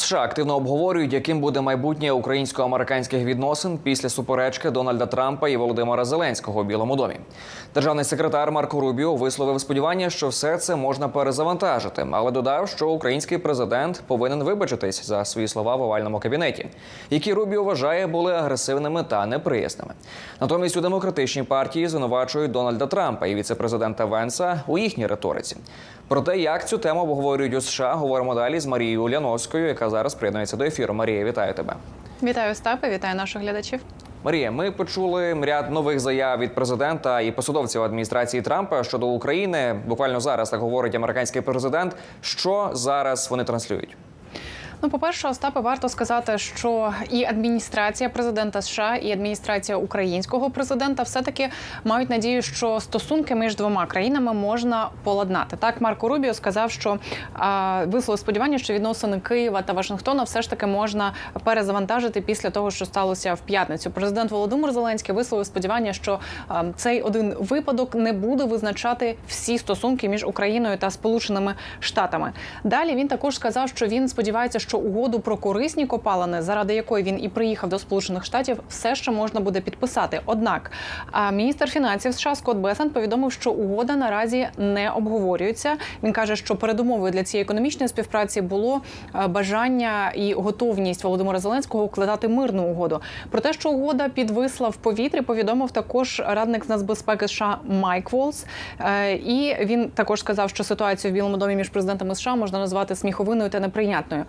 США активно обговорюють, яким буде майбутнє українсько-американських відносин після суперечки Дональда Трампа і Володимира Зеленського у Білому домі. Державний секретар Марко Рубіо висловив сподівання, що все це можна перезавантажити, але додав, що український президент повинен вибачитись за свої слова в овальному кабінеті, які Рубіо вважає були агресивними та неприясними. Натомість у демократичній партії звинувачують Дональда Трампа і віцепрезидента Венса у їхній риториці. Про те, як цю тему обговорюють у США, говоримо далі з Марією Уляновською, яка зараз приєднується до ефіру. Марія, вітаю тебе. Вітаю Остапе, вітаю наших глядачів. Марія, ми почули ряд нових заяв від президента і посадовців адміністрації Трампа щодо України. Буквально зараз так говорить американський президент. Що зараз вони транслюють? Ну, по перше, Остапе, варто сказати, що і адміністрація президента США, і адміністрація українського президента все таки мають надію, що стосунки між двома країнами можна поладнати. Так, Марко Рубіо сказав, що а, висловив сподівання, що відносини Києва та Вашингтона все ж таки можна перезавантажити після того, що сталося в п'ятницю. Президент Володимир Зеленський висловив сподівання, що а, цей один випадок не буде визначати всі стосунки між Україною та Сполученими Штатами. Далі він також сказав, що він сподівається, що угоду про корисні копалини, заради якої він і приїхав до Сполучених Штатів, все ще можна буде підписати. Однак міністр фінансів США Скотт Бесен повідомив, що угода наразі не обговорюється. Він каже, що передумовою для цієї економічної співпраці було бажання і готовність Володимира Зеленського укладати мирну угоду. Про те, що угода підвисла в повітрі, повідомив також радник з нацбезпеки США Майк Волс. Е, І він також сказав, що ситуацію в Білому домі між президентами США можна назвати сміховиною та неприйнятною.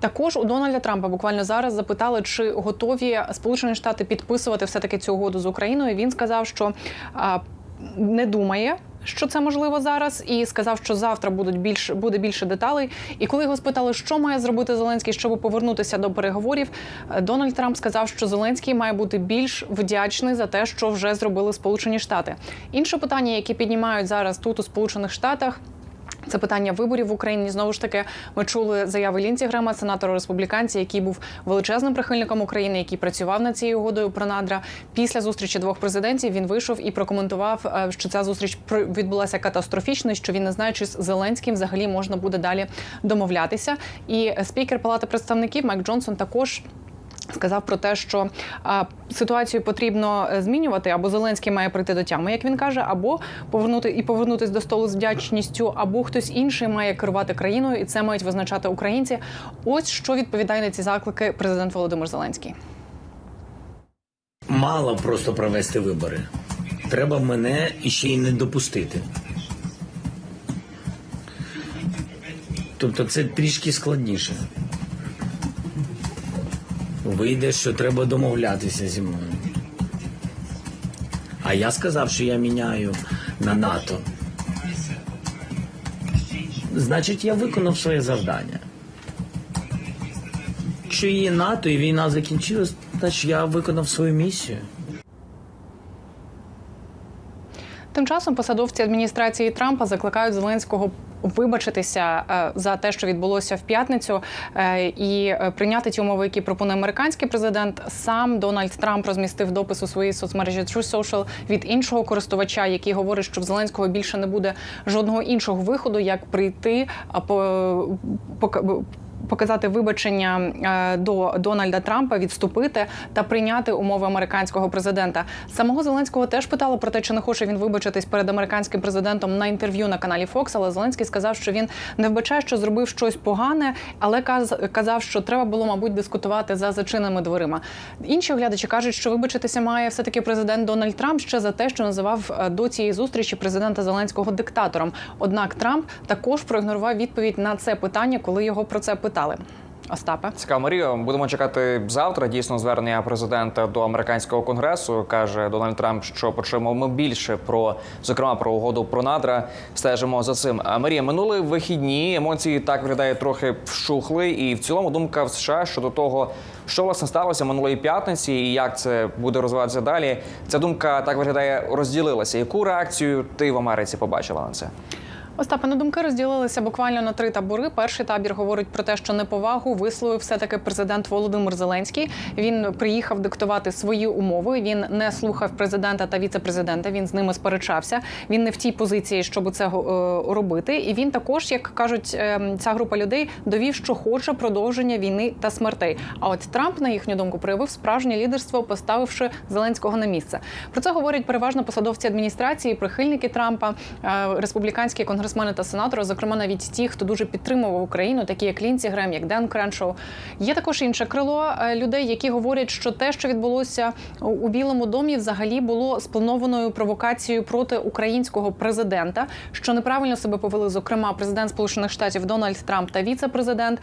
Також у Дональда Трампа буквально зараз запитали, чи готові Сполучені Штати підписувати все таки цю угоду з Україною. Він сказав, що а, не думає. Що це можливо зараз, і сказав, що завтра будуть більше буде більше деталей. І коли його спитали, що має зробити Зеленський, щоб повернутися до переговорів, Дональд Трамп сказав, що Зеленський має бути більш вдячний за те, що вже зробили Сполучені Штати. Інше питання, яке піднімають зараз тут у Сполучених Штатах. Це питання виборів в Україні. Знову ж таки, ми чули заяви Лінці Грема, сенатора республіканця, який був величезним прихильником України, який працював над цією угодою про надра. Після зустрічі двох президентів він вийшов і прокоментував, е, що ця зустріч відбулася катастрофічно, що він не знає, чи з Зеленським взагалі можна буде далі домовлятися. І спікер Палати представників Майк Джонсон також. Сказав про те, що а, ситуацію потрібно е, змінювати, або Зеленський має прийти до тями, як він каже, або повернути і повернутись до столу з вдячністю, або хтось інший має керувати країною, і це мають визначати українці. Ось що відповідає на ці заклики президент Володимир Зеленський. Мало просто провести вибори. Треба мене іще й не допустити. Тобто це трішки складніше. Вийде, що треба домовлятися зі мною. А я сказав, що я міняю на НАТО. Значить, я виконав своє завдання. Якщо є НАТО і війна закінчилась, значить я виконав свою місію. Тим часом посадовці адміністрації Трампа закликають Зеленського вибачитися е, за те, що відбулося в п'ятницю, е, і е, прийняти ті умови, які пропонує американський президент. Сам Дональд Трамп розмістив допис у своїй соцмережі True Social від іншого користувача, який говорить, що в Зеленського більше не буде жодного іншого виходу, як прийти по, Показати вибачення е, до Дональда Трампа, відступити та прийняти умови американського президента. Самого Зеленського теж питали про те, чи не хоче він вибачитись перед американським президентом на інтерв'ю на каналі Fox, але Зеленський сказав, що він не вбачає, що зробив щось погане, але каз- казав, що треба було, мабуть, дискутувати за зачиненими дверима. Інші оглядачі кажуть, що вибачитися має все таки президент Дональд Трамп ще за те, що називав е, до цієї зустрічі президента Зеленського диктатором. Однак Трамп також проігнорував відповідь на це питання, коли його про це питали. Остапе. Цікаво, Марія. Будемо чекати завтра. Дійсно, звернення президента до американського конгресу каже Дональд Трамп, що почуємо ми більше про зокрема про угоду про надра. Стежимо за цим. А Марія, минули вихідні емоції так виглядає трохи вщухли, і в цілому думка в США щодо того, що власне сталося минулої п'ятниці, і як це буде розвиватися далі. Ця думка так виглядає розділилася. Яку реакцію ти в Америці побачила на це? Остапе, ну думки розділилися буквально на три табори. Перший табір говорить про те, що неповагу висловив все таки президент Володимир Зеленський. Він приїхав диктувати свої умови. Він не слухав президента та віце-президента. Він з ними сперечався. Він не в тій позиції, щоб це е, робити. І він також, як кажуть, е, ця група людей довів, що хоче продовження війни та смертей. А от Трамп, на їхню думку, проявив справжнє лідерство, поставивши Зеленського на місце. Про це говорять переважно посадовці адміністрації, прихильники Трампа, е, республіканські конгресмени та сенатори, зокрема навіть ті, хто дуже підтримував Україну, такі як Лінці Грем, як Ден Креншоу. Є також інше крило е, людей, які говорять, що те, що відбулося у Білому домі, взагалі було спланованою провокацією проти українського президента, що неправильно себе повели, зокрема, президент Сполучених Штатів Дональд Трамп та віце-президент.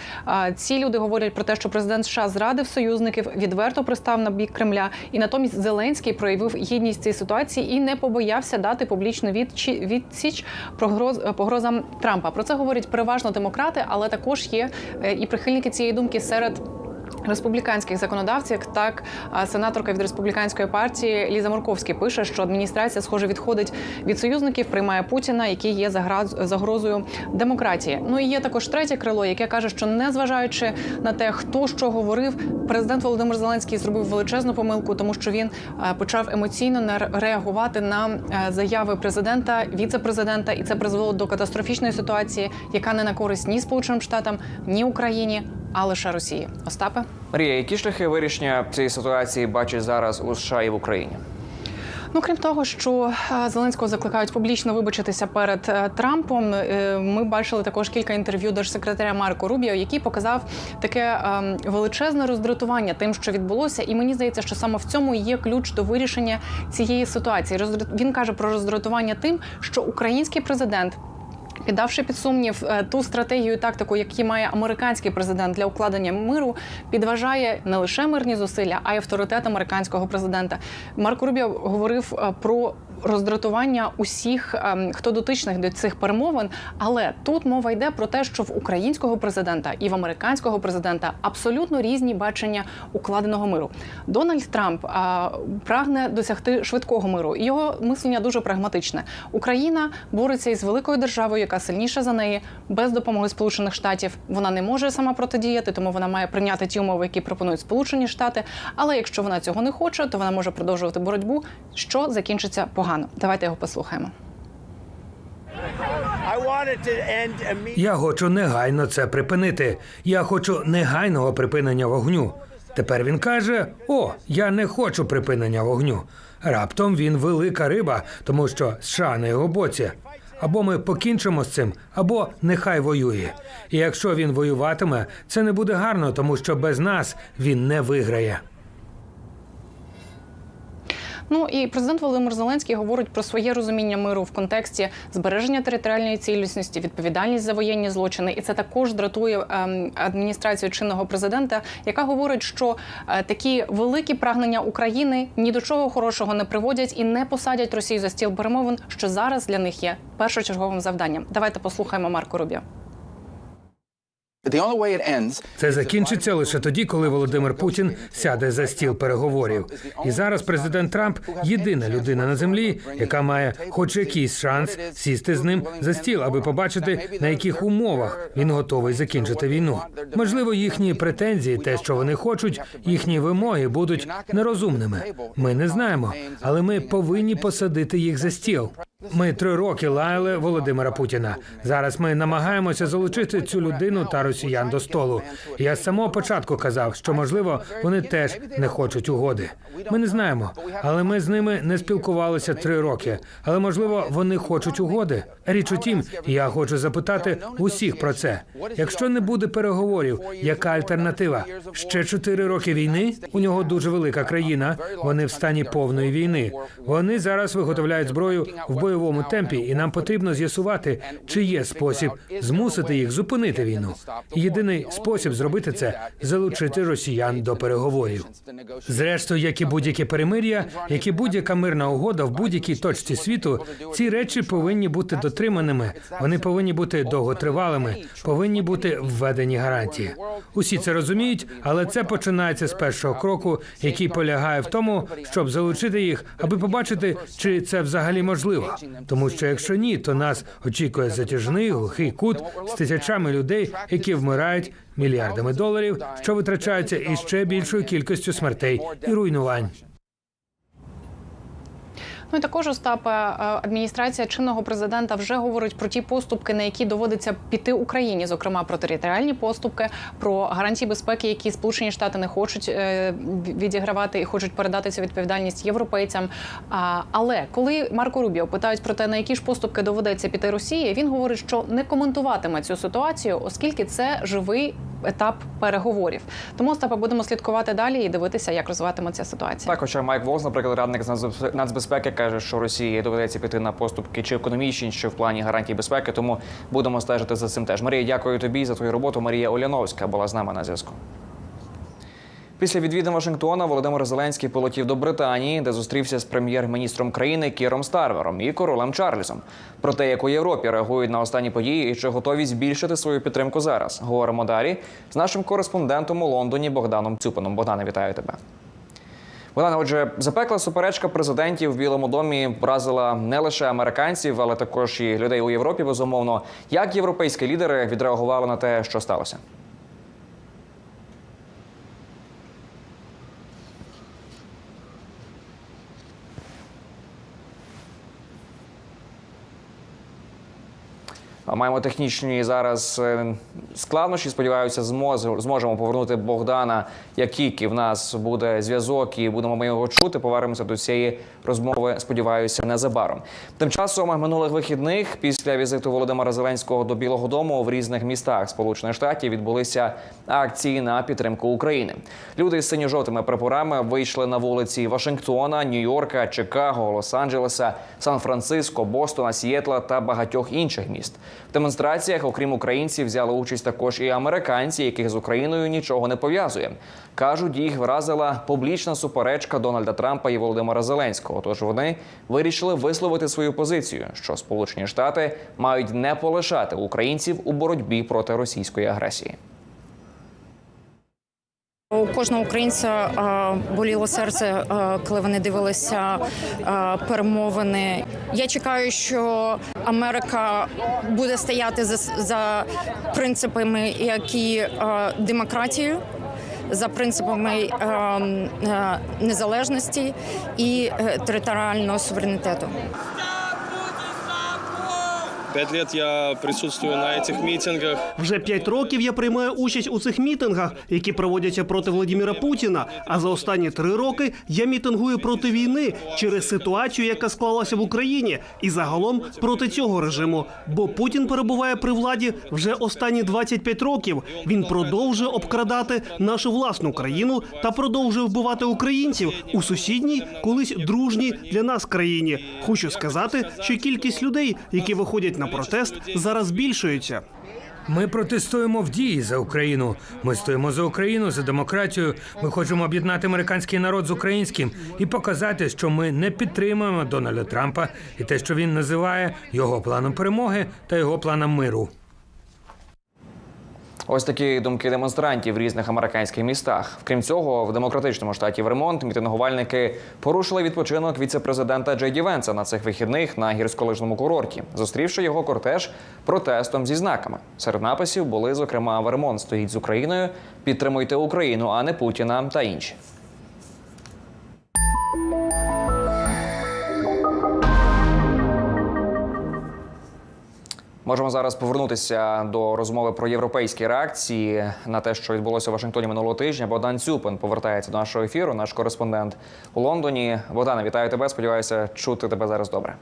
Ці люди говорять про те, що президент США зрадив союзників, відверто пристав на бік Кремля, і натомість Зеленський проявив гідність цій ситуації і не побоявся дати публічну відсіч прогроз погрозам Трампа. Про це говорять переважно демократи, але також є е, і прихильники цієї думки серед. Республіканських законодавців так сенаторка від республіканської партії Ліза Морковський пише, що адміністрація, схоже, відходить від союзників, приймає Путіна, який є загрозою демократії. Ну і є також третє крило, яке каже, що незважаючи на те, хто що говорив, президент Володимир Зеленський зробив величезну помилку, тому що він почав емоційно реагувати на е, заяви президента, віце-президента, і це призвело до катастрофічної ситуації, яка не на користь ні Сполученим Штатам, ні Україні, а лише Росії. Остапе. Марія, які шляхи вирішення цієї ситуації бачить зараз у США і в Україні? Ну, крім того, що е, Зеленського закликають публічно вибачитися перед е, Трампом. е, Ми бачили також кілька інтерв'ю держсекретаря Марко Рубіо, який показав таке ем, величезне роздратування тим, що відбулося, і мені здається, що саме в цьому є ключ до вирішення цієї ситуації. Він каже про роздратування тим, що український президент. Піддавши під сумнів е, ту стратегію і тактику, які має американський президент для укладення миру, підважає не лише мирні зусилля, а й авторитет американського президента. Марко Рубіо говорив е, про роздратування усіх, ем, хто дотичних до цих перемовин. Але тут мова йде про те, що в українського президента і в американського президента абсолютно різні бачення укладеного миру. Дональд Трамп а, прагне досягти швидкого миру. Його мислення дуже прагматичне. Україна бореться із великою державою, яка сильніша за неї, без допомоги Сполучених Штатів. Вона не може сама протидіяти, тому вона має прийняти ті умови, які пропонують Сполучені Штати. Але якщо вона цього не хоче, то вона може продовжувати боротьбу, що закінчиться погано. Давайте його послухаємо. Я хочу негайно це припинити. Я хочу негайного припинення вогню. Тепер він каже: О, я не хочу припинення вогню. Раптом він велика риба, тому що США на його боці. Або ми покінчимо з цим, або нехай воює. І якщо він воюватиме, це не буде гарно, тому що без нас він не виграє. Ну і президент Володимир Зеленський говорить про своє розуміння миру в контексті збереження територіальної цілісності, відповідальність за воєнні злочини, і це також дратує ем, адміністрацію чинного президента, яка говорить, що е, такі великі прагнення України ні до чого хорошого не приводять і не посадять Росію за стіл перемовин, що зараз для них є першочерговим завданням. Давайте послухаємо Марко Рубіо. Це закінчиться лише тоді, коли Володимир Путін сяде за стіл переговорів. І зараз президент Трамп єдина людина на землі, яка має хоч якийсь шанс сісти з ним за стіл, аби побачити на яких умовах він готовий закінчити війну. Можливо, їхні претензії, те, що вони хочуть, їхні вимоги будуть нерозумними. Ми не знаємо, але ми повинні посадити їх за стіл. Ми три роки лаяли Володимира Путіна. Зараз ми намагаємося залучити цю людину та росіян до столу. Я з самого початку казав, що можливо вони теж не хочуть угоди. Ми не знаємо, але ми з ними не спілкувалися три роки. Але можливо, вони хочуть угоди. Річ у тім, я хочу запитати усіх про це. Якщо не буде переговорів, яка альтернатива? Ще чотири роки війни. У нього дуже велика країна. Вони в стані повної війни. Вони зараз виготовляють зброю в бойовому темпі, і нам потрібно з'ясувати, чи є спосіб змусити їх зупинити війну. Єдиний спосіб зробити це залучити росіян до переговорів. Зрештою, як і будь-яке перемир'я, як і будь-яка мирна угода в будь-якій точці світу, ці речі повинні бути дотриманими. Вони повинні бути довготривалими, повинні бути введені гарантії. Усі це розуміють, але це починається з першого кроку, який полягає в тому, щоб залучити їх, аби побачити, чи це взагалі можливо. Тому що якщо ні, то нас очікує затяжний глухий кут з тисячами людей, які вмирають мільярдами доларів, що витрачаються і ще більшою кількістю смертей і руйнувань. Ну і також Остапе, е, адміністрація чинного президента вже говорить про ті поступки, на які доводиться піти Україні, зокрема про територіальні поступки, про гарантії безпеки, які Сполучені Штати не хочуть е, відігравати і хочуть передати цю відповідальність європейцям. Але коли Марко Рубіо питають про те, на які ж поступки доведеться піти Росії, він говорить, що не коментуватиме цю ситуацію, оскільки це живий етап переговорів. Тому Остапе будемо слідкувати далі і дивитися, як розвиватиметься ситуація. Так, хоча Майк Волз, наприклад, радник з нацбез- нацбезпеки, каже, що Росії доведеться піти на поступки чи економічні, чи в плані гарантій безпеки. Тому будемо стежити за цим теж. Марія, дякую тобі за твою роботу. Марія Оляновська була з нами на зв'язку. Після відвідин Вашингтона Володимир Зеленський полетів до Британії, де зустрівся з прем'єр-міністром країни Кіром Старвером і королем Чарльзом. Про те, як у Європі реагують на останні події і чи готові збільшити свою підтримку зараз. Говоримо далі з нашим кореспондентом у Лондоні Богданом Цюпином. Богдане, вітаю тебе. Богдане, отже, запекла суперечка президентів в Білому домі вразила не лише американців, але також і людей у Європі. Безумовно, як європейські лідери відреагували на те, що сталося. Маємо технічні зараз е, складнощі. Сподіваюся, зможемо повернути Богдана, як тільки в нас буде зв'язок і будемо ми його чути. Повернемося до цієї розмови. Сподіваюся, незабаром. Тим часом минулих вихідних після візиту Володимира Зеленського до Білого Дому в різних містах Сполучених Штатів відбулися акції на підтримку України. Люди з синьо-жовтими прапорами вийшли на вулиці Вашингтона, Нью-Йорка, Чикаго, Лос-Анджелеса, Сан-Франциско, Бостона, Сієтла та багатьох інших міст. В демонстраціях, окрім українців, взяли участь також і американці, яких з Україною нічого не пов'язує. Кажуть, їх вразила публічна суперечка Дональда Трампа і Володимира Зеленського. Тож вони вирішили висловити свою позицію, що Сполучені Штати мають не полишати українців у боротьбі проти російської агресії. У кожного українця боліло серце, коли вони дивилися перемовини. Я чекаю, що Америка буде стояти за, за принципами, які демократію, за принципами незалежності і е, територіального суверенітету. Пять лет я присутствую на этих митингах. Вже п'ять років я приймаю участь у цих мітингах, які проводяться проти Владіміра Путіна. А за останні три роки я мітингую проти війни через ситуацію, яка склалася в Україні, і загалом проти цього режиму. Бо Путін перебуває при владі вже останні 25 років. Він продовжує обкрадати нашу власну країну та продовжує вбивати українців у сусідній, колись дружній для нас країні. Хочу сказати, що кількість людей, які виходять на протест, зараз збільшується. Ми протестуємо в дії за Україну. Ми стоїмо за Україну, за демократію. Ми хочемо об'єднати американський народ з українським і показати, що ми не підтримуємо Дональда Трампа і те, що він називає його планом перемоги та його планом миру. Ось такі думки демонстрантів в різних американських містах. Крім цього, в демократичному штаті Вермонт мітингувальники порушили відпочинок віце-президента Джей Ді Венса на цих вихідних на гірськолижному курорті, зустрівши його кортеж протестом зі знаками. Серед написів були зокрема Вермонт стоїть з Україною, підтримуйте Україну, а не Путіна та інші. Можемо зараз повернутися до розмови про європейські реакції на те, що відбулося в Вашингтоні минулого тижня. Богдан Цюпин повертається до нашого ефіру, наш кореспондент у Лондоні. Богдане, вітаю тебе. Сподіваюся, чути тебе зараз добре.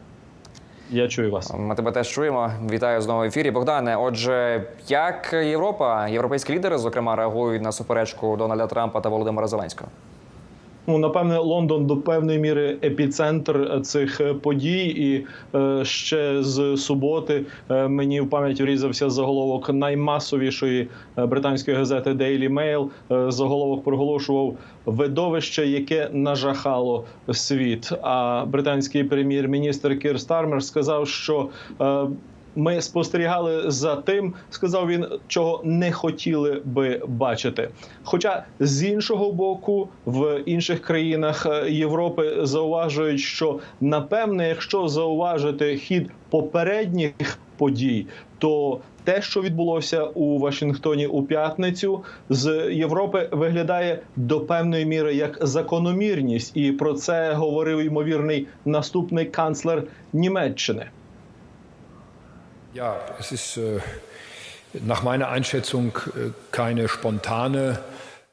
Я чую вас. Ми тебе теж чуємо. Вітаю знову в ефірі. Богдане. Отже, як Європа, європейські лідери, зокрема, реагують на суперечку Дональда Трампа та Володимира Зеленського? Ну напевне, Лондон до певної міри епіцентр цих е, подій, і е, ще з суботи е, мені в пам'ять врізався заголовок наймасовішої е, британської газети Daily Mail. Е, заголовок проголошував видовище, яке нажахало світ. А британський прем'єр-міністр Кір Стармер сказав, що е, ми спостерігали за тим, сказав він, чого не хотіли би бачити. Хоча з іншого боку, в інших країнах е, Європи зауважують, що напевне, якщо зауважити хід попередніх подій, то те, що відбулося у Вашингтоні у п'ятницю, з Європи виглядає до певної міри як закономірність, і про це говорив ймовірний наступний канцлер Німеччини. Ja, es ist äh, nach meiner Einschätzung äh, keine spontane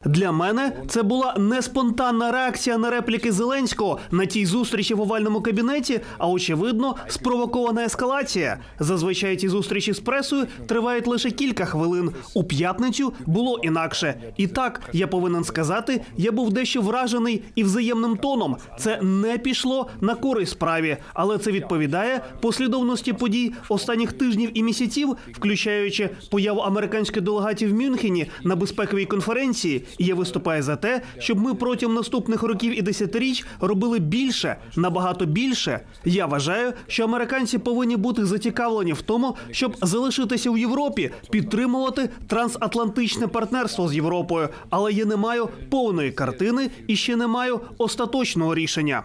Для мене це була не спонтанна реакція на репліки Зеленського на тій зустрічі в овальному кабінеті, а очевидно, спровокована ескалація. Зазвичай ті зустрічі з пресою тривають лише кілька хвилин. У п'ятницю було інакше. І так я повинен сказати, я був дещо вражений і взаємним тоном. Це не пішло на користь справі, але це відповідає послідовності подій останніх тижнів і місяців, включаючи появу американської делегації в Мюнхені на безпековій конференції. І я виступаю за те, щоб ми протягом наступних років і десятиріч робили більше, набагато більше. Я вважаю, що американці повинні бути зацікавлені в тому, щоб залишитися в Європі, підтримувати трансатлантичне партнерство з Європою. Але я не маю повної картини і ще не маю остаточного рішення.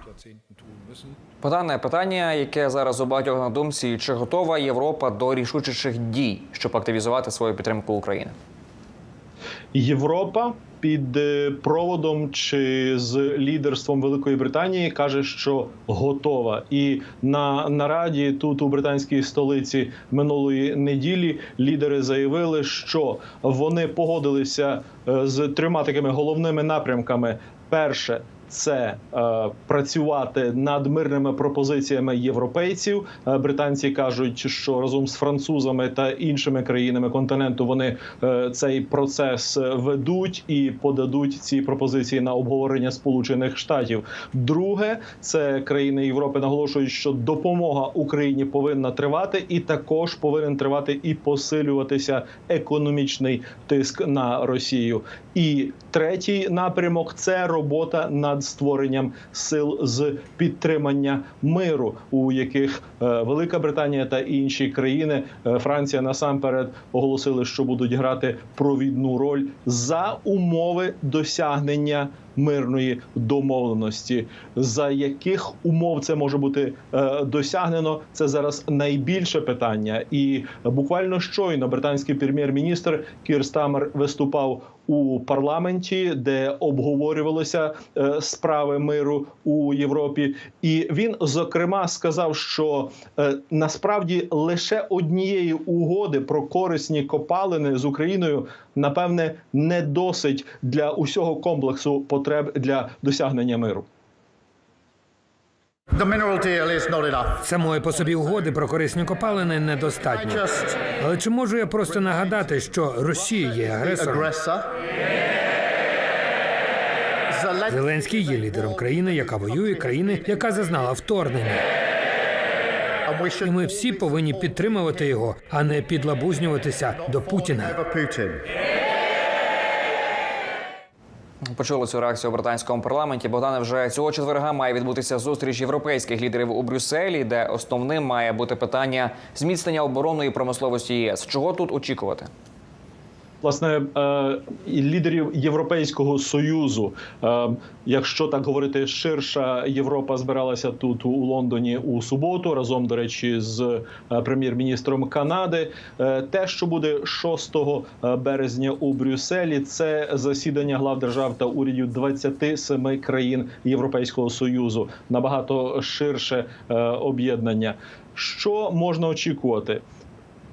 Подане питання, яке зараз у багатьох на думці, чи готова Європа до рішучіших дій, щоб активізувати свою підтримку України? Європа під е, проводом чи з лідерством Великої Британії каже, що готова. І на нараді тут у британській столиці минулої неділі лідери заявили, що вони погодилися е, з трьома такими головними напрямками: перше. Це е, працювати над мирними пропозиціями європейців. Е, британці кажуть, що разом з французами та іншими країнами континенту вони е, цей процес ведуть і подадуть ці пропозиції на обговорення Сполучених Штатів. Друге, це країни Європи наголошують, що допомога Україні повинна тривати, і також повинен тривати і посилюватися економічний тиск на Росію. І третій напрямок це робота над створенням сил з підтримання миру, у яких е, Велика Британія та інші країни, е, Франція насамперед оголосили, що будуть грати провідну роль за умови досягнення мирної домовленості. За яких умов це може бути е, досягнено? Це зараз найбільше питання. І буквально щойно британський прем'єр-міністр Кір Стамер виступав у парламенті, де обговорювалися е, справи миру у Європі, і він зокрема сказав, що е, насправді лише однієї угоди про корисні копалини з Україною напевне не досить для усього комплексу потреб для досягнення миру. Самої по собі угоди про корисні копалини недостатньо. Але чи можу я просто нагадати, що Росія є агресором? Зеленський є лідером країни, яка воює, країни, яка зазнала вторгнення. І ми всі повинні підтримувати його, а не підлабузнюватися до Путіна. Почули цю реакцію у британському парламенті. Богдане вже цього четверга має відбутися зустріч європейських лідерів у Брюсселі, де основним має бути питання зміцнення оборонної промисловості ЄС. Чого тут очікувати? Власне е, лідерів Європейського союзу. Е, якщо так говорити, ширша Європа збиралася тут у Лондоні у суботу, разом до речі, з е, прем'єр-міністром Канади. Те, що буде 6 березня у Брюсселі, це засідання глав держав та урядів 27 країн Європейського союзу. Набагато ширше об'єднання. Що можна очікувати?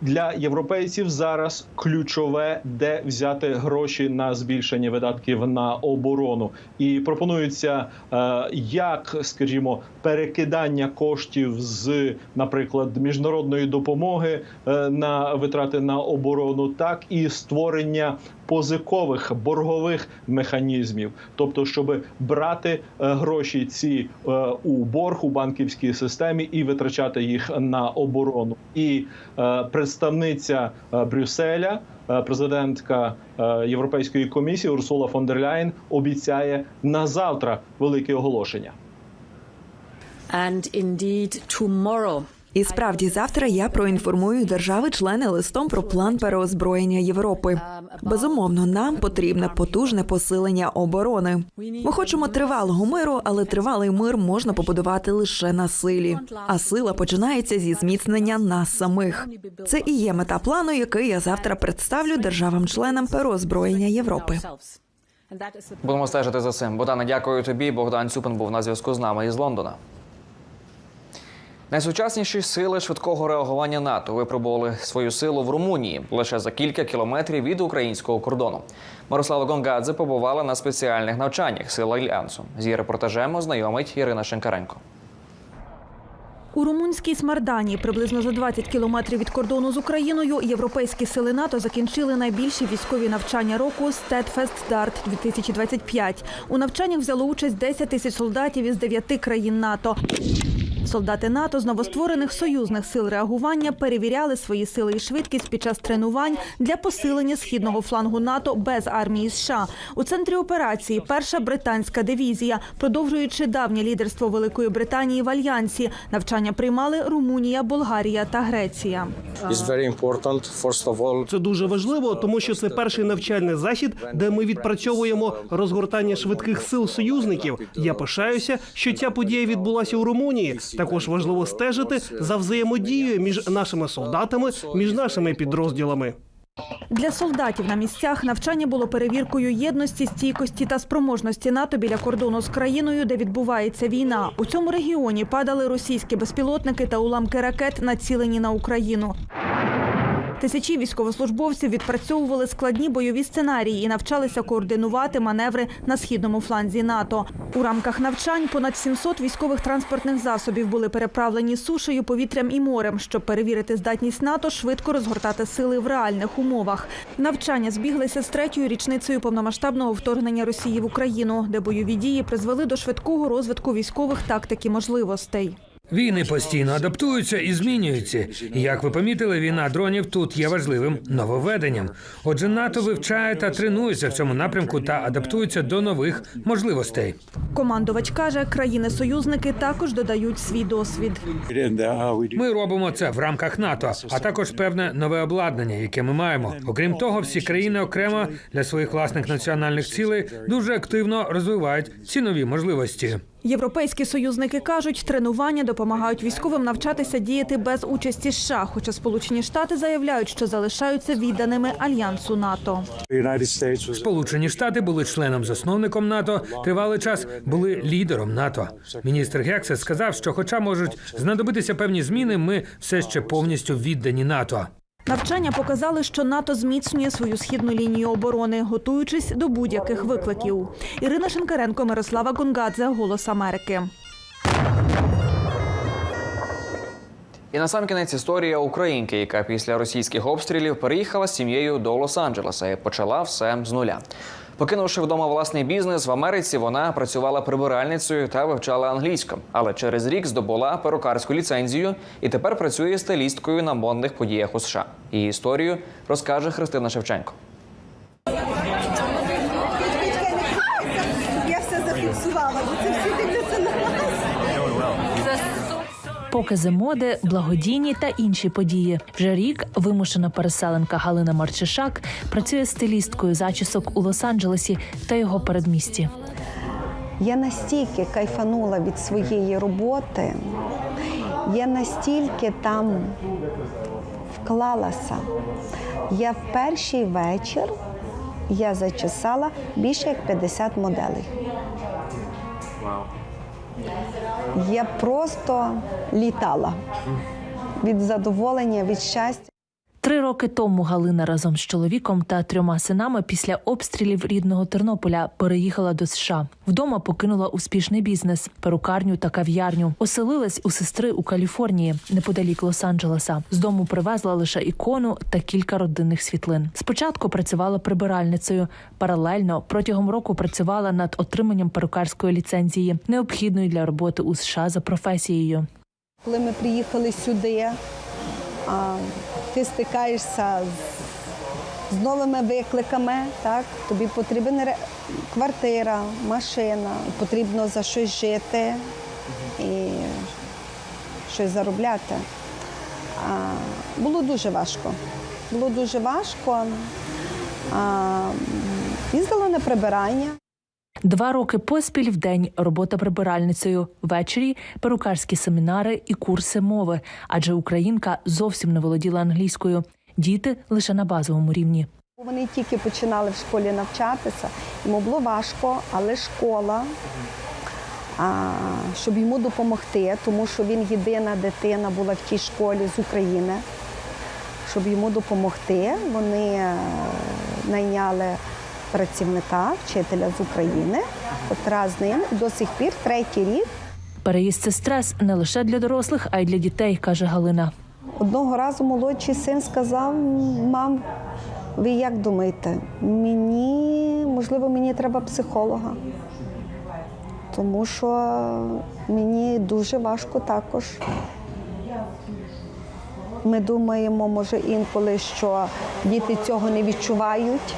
Для європейців зараз ключове, де взяти гроші на збільшення видатків на оборону, і пропонується е, як, скажімо, перекидання коштів з, наприклад, міжнародної допомоги е, на витрати на оборону, так і створення позикових боргових механізмів, тобто, щоб брати е, гроші ці е, у борг у банківській системі і витрачати їх на оборону. І е, представниця Брюсселя, президентка Європейської комісії Урсула фон дер Ляєн обіцяє на завтра велике оголошення. And indeed, tomorrow І справді завтра я проінформую держави-члени листом про план переозброєння Європи. Безумовно, нам потрібне потужне посилення оборони. Ми хочемо тривалого миру, але тривалий мир можна побудувати лише на силі. А сила починається зі зміцнення нас самих. Це і є мета плану, який я завтра представлю державам-членам переозброєння Європи. Будемо стежити за цим. Богдане, дякую тобі. Богдан Цюпин був на зв'язку з нами із Лондона. Найсучасніші сили швидкого реагування НАТО випробували свою силу в Румунії лише за кілька кілометрів від українського кордону. Мирослава Гонгадзе побувала на спеціальних навчаннях сил альянсу. З її репортажем ознайомить Ірина Шенкаренко. У румунській Смардані, приблизно за 20 кілометрів від кордону з Україною, європейські сили НАТО закінчили найбільші військові навчання року Steadfast Dart 2025. У навчаннях взяло участь 10 тисяч солдатів із 9 країн НАТО. Солдати НАТО з новостворених союзних сил реагування перевіряли свої сили і швидкість під час тренувань для посилення східного флангу НАТО без армії США. У центрі операції перша британська дивізія, продовжуючи давнє лідерство Великої Британії в альянсі. Навчання приймали Румунія, Болгарія та Греція. Це дуже важливо, тому що це перший навчальний захід, де ми відпрацьовуємо розгортання швидких сил союзників. Я пишаюся, що ця подія відбулася у Румунії. Також важливо стежити за взаємодією між нашими солдатами, між нашими підрозділами. Для солдатів на місцях навчання було перевіркою єдності, стійкості та спроможності НАТО біля кордону з країною, де відбувається війна. У цьому регіоні падали російські безпілотники та уламки ракет, націлені на Україну. Тисячі військовослужбовців відпрацьовували складні бойові сценарії і навчалися координувати маневри на східному фланзі НАТО. У рамках навчань понад 700 військових транспортних засобів були переправлені сушею, повітрям і морем, щоб перевірити здатність НАТО швидко розгортати сили в реальних умовах. Навчання збіглися з третьою річницею повномасштабного вторгнення Росії в Україну, де бойові дії призвели до швидкого розвитку військових тактик і можливостей. Війни постійно адаптуються і змінюються. І як ви помітили, війна дронів тут є важливим нововведенням. Отже, НАТО вивчає та тренується в цьому напрямку та адаптується до нових можливостей. Командувач каже, країни-союзники також додають свій досвід. Ми робимо це в рамках НАТО, а також певне нове обладнання, яке ми маємо. Окрім того, всі країни окремо для своїх власних національних цілей дуже активно розвивають ці нові можливості. Європейські союзники кажуть, тренування допомагають військовим навчатися діяти без участі США. Хоча Сполучені Штати заявляють, що залишаються відданими альянсу НАТО. Сполучені Штати були членом-засновником НАТО. Тривалий час були лідером НАТО. Міністр Гексет сказав, що, хоча можуть знадобитися певні зміни, ми все ще повністю віддані НАТО. Навчання показали, що НАТО зміцнює свою східну лінію оборони, готуючись до будь-яких викликів. Ірина Шенкаренко, Мирослава Гонгадзе, Голос Америки. І на сам кінець історія українки, яка після російських обстрілів переїхала з сім'єю до Лос-Анджелеса і почала все з нуля. Покинувши вдома власний бізнес в Америці, вона працювала прибиральницею та вивчала англійську. Але через рік здобула перукарську ліцензію і тепер працює стилісткою на модних подіях у США. Її історію розкаже Христина Шевченко. Я все зафіксувала, це всі дивляться на вас. Покази моди, благодійні та інші події. Вже рік вимушена переселенка Галина Марчишак працює стилісткою зачісок у Лос-Анджелесі та його передмісті. Я настільки кайфанула від своєї роботи, я настільки там вклалася. Я в перший вечір я зачесала більше як 50 моделей. Я просто літала від задоволення, від щастя. Три роки тому Галина разом з чоловіком та трьома синами після обстрілів рідного Тернополя переїхала до США. Вдома покинула успішний бізнес, перукарню та кав'ярню. Оселилась у сестри у Каліфорнії, неподалік Лос-Анджелеса. З дому привезла лише ікону та кілька родинних світлин. Спочатку працювала прибиральницею. Паралельно протягом року працювала над отриманням перукарської ліцензії, необхідної для роботи у США за професією. Коли ми приїхали сюди, а, ти стикаєшся з, з новими викликами, так? тобі потрібна квартира, машина, потрібно за щось жити і щось заробляти. А, було дуже важко. Було дуже важко. А, їздила на прибирання. Два роки поспіль в день робота прибиральницею. Ввечері перукарські семінари і курси мови, адже українка зовсім не володіла англійською. Діти лише на базовому рівні. Вони тільки починали в школі навчатися. Йому було важко, але школа, щоб йому допомогти, тому що він єдина дитина була в тій школі з України. Щоб йому допомогти, вони е, найняли працівника, вчителя з України, котра з ним до сих пір третій рік. Переїзд це стрес не лише для дорослих, а й для дітей, каже Галина. Одного разу молодший син сказав: мам, ви як думаєте, мені можливо мені треба психолога, тому що мені дуже важко також. Ми думаємо, може, інколи, що діти цього не відчувають,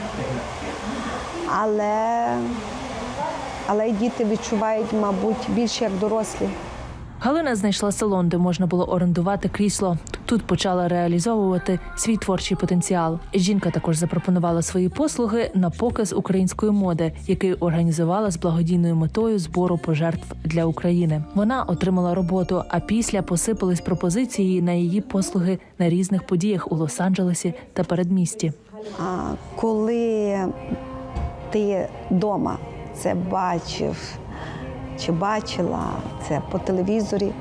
але, але діти відчувають, мабуть, більше як дорослі. Галина знайшла салон, де можна було орендувати крісло. Тут почала реалізовувати свій творчий потенціал. Жінка також запропонувала свої послуги на показ української моди, який організувала з благодійною метою збору пожертв для України. Вона отримала роботу, а після посипались пропозиції на її послуги на різних подіях у Лос-Анджелесі та передмісті. Коли ти вдома це бачив чи бачила це по телевізорі,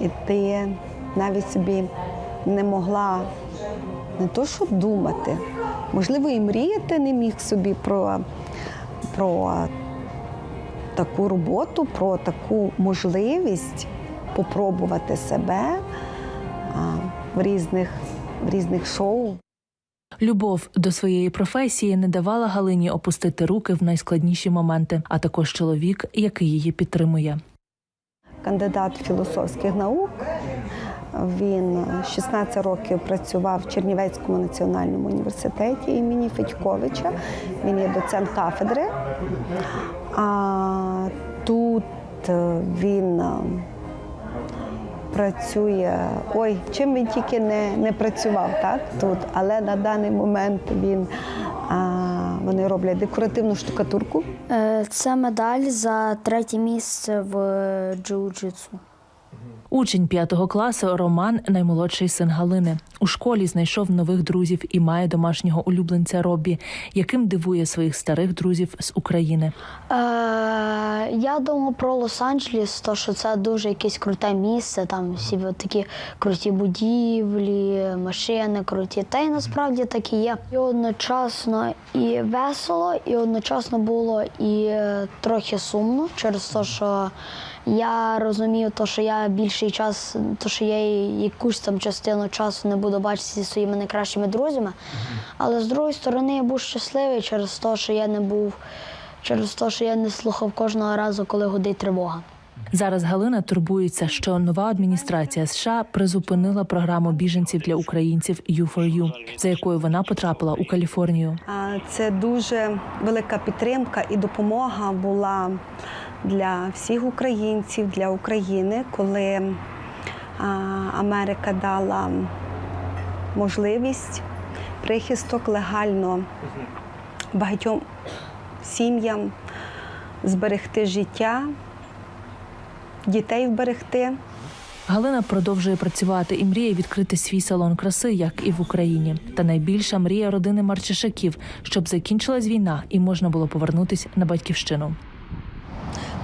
і ти навіть собі не могла не то, що думати, можливо, і мріяти не міг собі про, про таку роботу, про таку можливість попробувати себе в різних, в різних шоу. Любов до своєї професії не давала Галині опустити руки в найскладніші моменти, а також чоловік, який її підтримує. Кандидат філософських наук. Він 16 років працював в Чернівецькому національному університеті імені Федьковича. Він є доцент кафедри. А тут він працює. Ой, чим він тільки не, не працював так тут, але на даний момент він а, вони роблять декоративну штукатурку. Це медаль за третє місце в джиу-джитсу. Учень п'ятого класу Роман, наймолодший син Галини. У школі знайшов нових друзів і має домашнього улюбленця Робі, яким дивує своїх старих друзів з України. Е, я думав про Лос-Анджелес, то що це дуже якесь круте місце, там всі такі круті будівлі, машини круті. Та й насправді так і є. І одночасно і весело, і одночасно було і е, трохи сумно через те, що я розумію, то, що я більший час, то що я якусь там частину часу не буду бачитися зі своїми найкращими друзями. Але з другої сторони я був щасливий через те, що я не був, через те, що я не слухав кожного разу, коли гудить тривога. Зараз Галина турбується, що нова адміністрація США призупинила програму біженців для українців U4U, за якою вона потрапила у Каліфорнію. Це дуже велика підтримка і допомога була для всіх українців, для України, коли Америка дала можливість прихисток легально багатьом сім'ям зберегти життя, дітей вберегти. Галина продовжує працювати і мріє відкрити свій салон краси, як і в Україні. Та найбільша мрія родини Марчишаків, щоб закінчилась війна і можна було повернутись на батьківщину.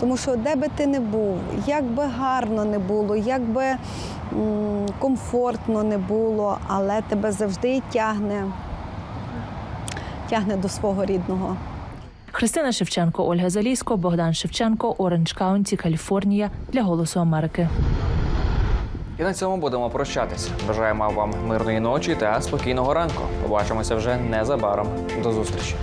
Тому що де би ти не був, як би гарно не було, як би комфортно не було, але тебе завжди тягне, тягне до свого рідного. Христина Шевченко, Ольга Залісько, Богдан Шевченко, Оранж Каунті, Каліфорнія для Голосу Америки. І на цьому будемо прощатися. Бажаємо вам мирної ночі та спокійного ранку. Побачимося вже незабаром. До зустрічі.